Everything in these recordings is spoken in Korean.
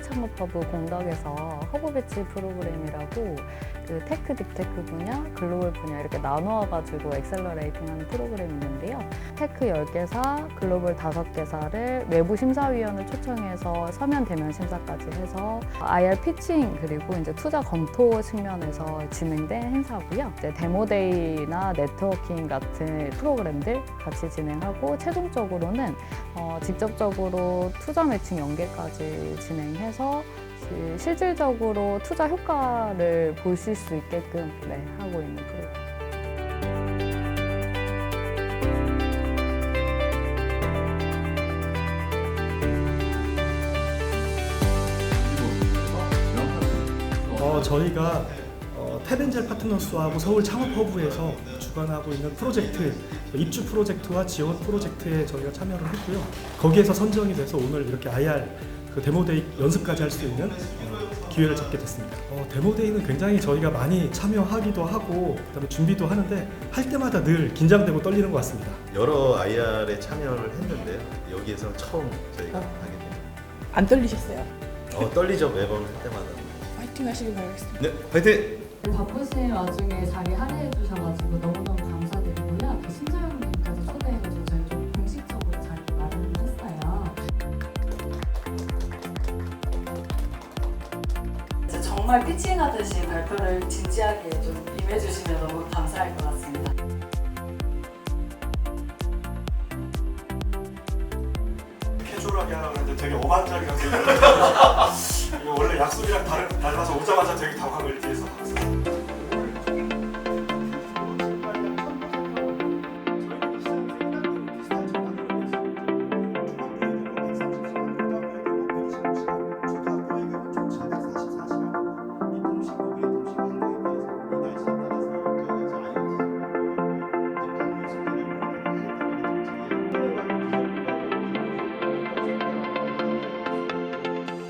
창업허브 공덕에서 허브 배치 프로그램이라고 그 테크 딥테크 분야, 글로벌 분야 이렇게 나누어 가지고 엑셀러레이팅 하는 프로그램이 있는데요. 테크 10개사, 글로벌 5개사를 외부 심사위원을 초청해서 서면 대면 심사까지 해서 IR 피칭 그리고 이제 투자 검토 측면에서 진행된 행사고요. 이제 데모데이나 네트워킹 같은 프로그램들 같이 진행하고 최종적으로는 어, 직접적으로 투자 매칭 연계까지 진행해서 시- 실질적으로 투자 효과를 보실 수 있게끔 네, 하고 있는 프로그램. 어, 저희가 어, 테벤젤 파트너스하고 서울 창업허브에서 주관하고 있는 프로젝트 입주 프로젝트와 지원 프로젝트에 저희가 참여를 했고요. 거기에서 선정이 돼서 오늘 이렇게 IR 그 데모데이 연습까지 할 수 있는 어, 기회를 잡게 됐습니다. 어, 데모데이는 굉장히 저희가 많이 참여하기도 하고 그다음에 준비도 하는데 할 때마다 늘 긴장되고 떨리는 것 같습니다. 여러 IR에 참여를 했는데요. 여기에서 처음 저희가 어. 하게 됩니다. 안 떨리셨어요? 어, 떨리죠 매번 할 때마다. 화이팅 하시길 바라겠습니다. 네, 화이팅! 바쁘신 와중에 자리 할애해 주셔가지고 너무너무 정말 피칭하듯이 발표를 진지하게 좀 임해주시면 너무 감사할 것 같습니다. 캐주얼하게 하라고 했는데 되게 어반자리가 이거 원래 약속이랑 다른 달라서 오자마자 되게 당황을 뒤에서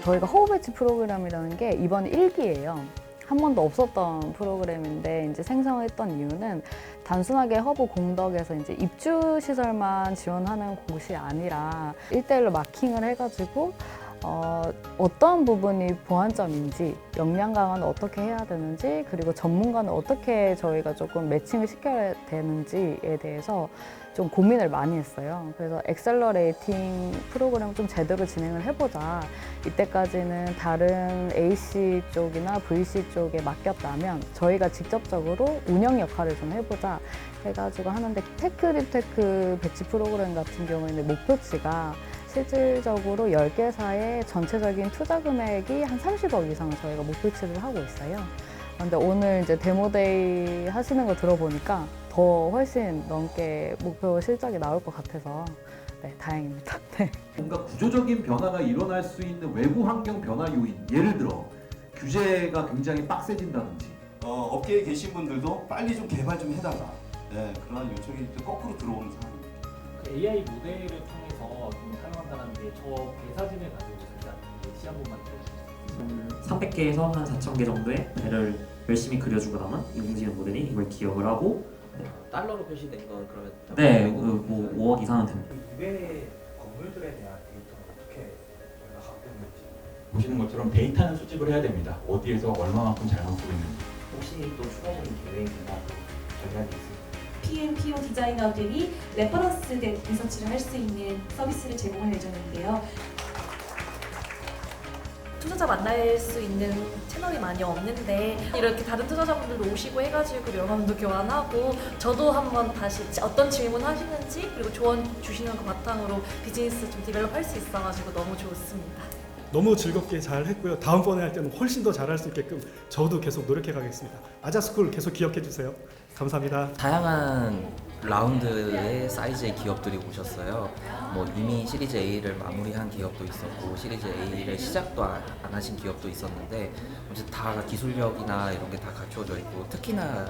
저희가 허브 배치 프로그램이라는 게 이번 1기예요. 한 번도 없었던 프로그램인데 이제 생성했던 이유는 단순하게 허브 공덕에서 이제 입주 시설만 지원하는 곳이 아니라 1대1로 마킹을 해가지고 어, 어떤 부분이 보완점인지, 역량 강화는 어떻게 해야 되는지, 그리고 전문가는 어떻게 저희가 조금 매칭을 시켜야 되는지에 대해서 좀 고민을 많이 했어요. 그래서 엑셀러레이팅 프로그램을 좀 제대로 진행을 해보자. 이때까지는 다른 AC 쪽이나 VC 쪽에 맡겼다면 저희가 직접적으로 운영 역할을 좀 해보자 해가지고 하는데 테크립테크 배치 프로그램 같은 경우에는 목표치가 실질적으로 10개사의 전체적인 투자 금액이 한 30억 이상을 저희가 목표치를 하고 있어요. 근데 오늘 이제 데모데이 하시는 거 들어보니까 더 훨씬 넘게 목표 실적이 나올 것 같아서 네, 다행입니다. 네. 뭔가 구조적인 변화가 일어날 수 있는 외부 환경 변화 요인 예를 들어 규제가 굉장히 빡세진다든지 어, 업계에 계신 분들도 빨리 좀 개발 좀 해달라. 네, 그런 요청이 또 거꾸로 들어오는 상황입니다. 그 AI 모델을 통해서 좀 사용한다는 게 저 배사진을 가지고 살짝 시한 번만 들어주세요. 300개에서 한 4,000개 정도의 배를 열심히 그려주고 나면 인공지능 모델이 이걸 기억을 하고 달러로 표시된 건 그러면 네, 그, 뭐 5억 이상은 됩니다. 이외의 건물들에 대한 데이터는 어떻게 저희가 갖고 있는지 보시는 것처럼 데이터는 수집을 해야 됩니다. 어디에서 얼마만큼 잘 나오고 있는지. 혹시 또 추가적인 계획이나 또 전략이 있습니까? PMPO 디자이너들이 레퍼런스 된 리서치를 할 수 있는 서비스를 제공할 예정인데요. 투자자 만날 수 있는 채널이 많이 없는데 이렇게 다른 투자자분들도 오시고 해가지고 명함도 교환하고 저도 한번 다시 어떤 질문 하시는지 그리고 조언 주시는 거 바탕으로 비즈니스 좀 디벨롭 할 수 있어가지고 너무 좋습니다. 너무 즐겁게 잘 했고요. 다음번에 할 때는 훨씬 더 잘할 수 있게끔 저도 계속 노력해 가겠습니다. 아자스쿨 계속 기억해 주세요. 감사합니다. 다양한 라운드의 사이즈의 기업들이 오셨어요. 뭐 이미 시리즈 A를 마무리한 기업도 있었고 시리즈 A를 시작도 안, 안 하신 기업도 있었는데 어쨌든 다 기술력이나 이런 게 다 갖추어져 있고 특히나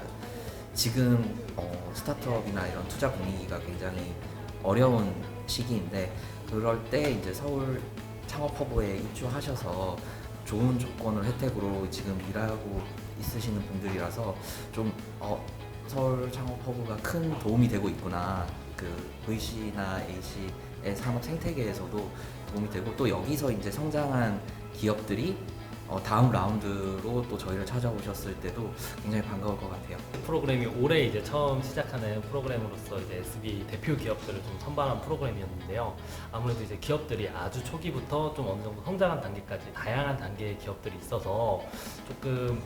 지금 어, 스타트업이나 이런 투자 분위기가 굉장히 어려운 시기인데 그럴 때 이제 서울 창업 허브에 입주하셔서 좋은 조건을 혜택으로 지금 일하고 있으시는 분들이라서 좀 어, 서울 창업 허브가 큰 도움이 되고 있구나. 그 VC나 AC의 산업 생태계에서도 도움이 되고 또 여기서 이제 성장한 기업들이 어, 다음 라운드로 또 저희를 찾아오셨을 때도 굉장히 반가울 것 같아요. 프로그램이 올해 이제 처음 시작하는 프로그램으로서 이제 SB 대표 기업들을 좀 선발한 프로그램이었는데요. 아무래도 이제 기업들이 아주 초기부터 좀 어느 정도 성장한 단계까지 다양한 단계의 기업들이 있어서 조금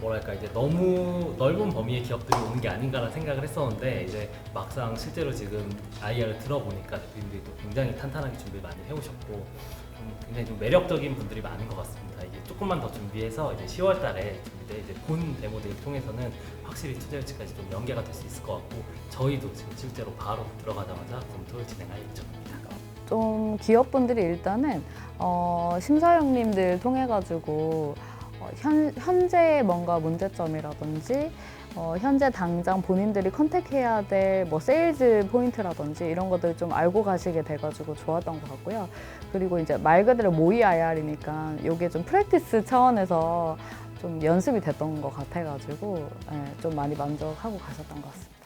뭐랄까 이제 너무 넓은 범위의 기업들이 오는 게 아닌가라는 생각을 했었는데 이제 막상 실제로 지금 IR을 들어보니까 대표님들이 또 굉장히 탄탄하게 준비 많이 해오셨고 좀 굉장히 좀 매력적인 분들이 많은 것 같습니다. 이게 조금만 더 준비해서 이제 10월 달에 준비돼 이제 본 데모데이를 통해서는 확실히 투자 유치까지 좀 연계가 될 수 있을 것 같고 저희도 지금 실제로 바로 들어가자마자 검토를 진행할 예정입니다. 좀 기업분들이 일단은 어, 심사위원님들 통해 가지고 어, 현, 현재의 뭔가 문제점이라든지 어, 현재 당장 본인들이 컨택해야 될 뭐 세일즈 포인트라든지 이런 것들 좀 알고 가시게 돼가지고 좋았던 것 같고요. 그리고 이제 말 그대로 모의 IR이니까 이게 좀 프랙티스 차원에서 좀 연습이 됐던 것 같아가지고 예, 좀 많이 만족하고 가셨던 것 같습니다.